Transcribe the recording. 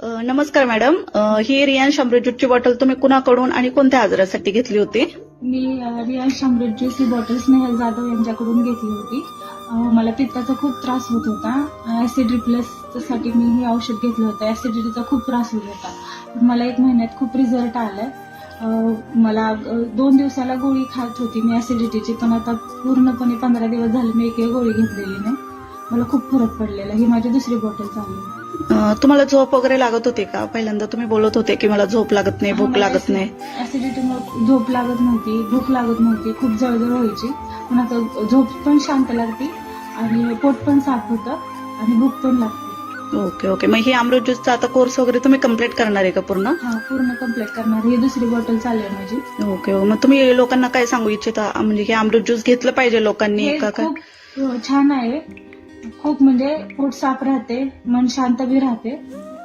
नमस्कार मॅडम. ही रियान शामरुजूटची बॉटल तुम्ही कुणाकडून आणि कोणत्या आजारासाठी घेतली होती? मी रियान शामरेज ही बॉटल स्नेहल जाधव यांच्याकडून घेतली होती. मला पित्ताचा खूप त्रास होत होता. ऍसिड रिप्लेससाठी मी हे औषध घेतलं होतं. ऍसिडिटीचा खूप त्रास होत होता. मला एक महिन्यात खूप रिझल्ट आलाय मला दोन दिवसाला गोळी खात होती मी ऍसिडिटीची पण आता पूर्णपणे पंधरा दिवस झाले मी एक गोळी घेतलेली नाही. मला खूप फरक पडलेला. ही माझी दुसरी बॉटल चालली आहे. तुम्हाला झोप वगैरे लागत होती का? पहिल्यांदा तुम्ही बोलत होते की मला झोप लागत नाही भूक लागत नाही. ऍसिडिटीमुळे झोप लागत नव्हती भूक लागत नव्हती खूप जळजळ व्हायची. पण आता झोप पण शांत लागते आणि पोट पण साफ होतं आणि भूक पण लागते. Okay okay. मग ही अमृत ज्यूसचा आता कोर्स वगैरे तुम्ही कंप्लीट करणार आहे का पूर्ण? पूर्ण कंप्लीट करणार. ही दुसरी बॉटल चालू आहे माझी. Okay okay. मग तुम्ही लोकांना काय सांगू इच्छिता? म्हणजे हे अमृत ज्यूस घेतलं पाहिजे लोकांनी का काय? छान आहे. खूप म्हणजे पोट साफ राहते मन शांत बी राहते.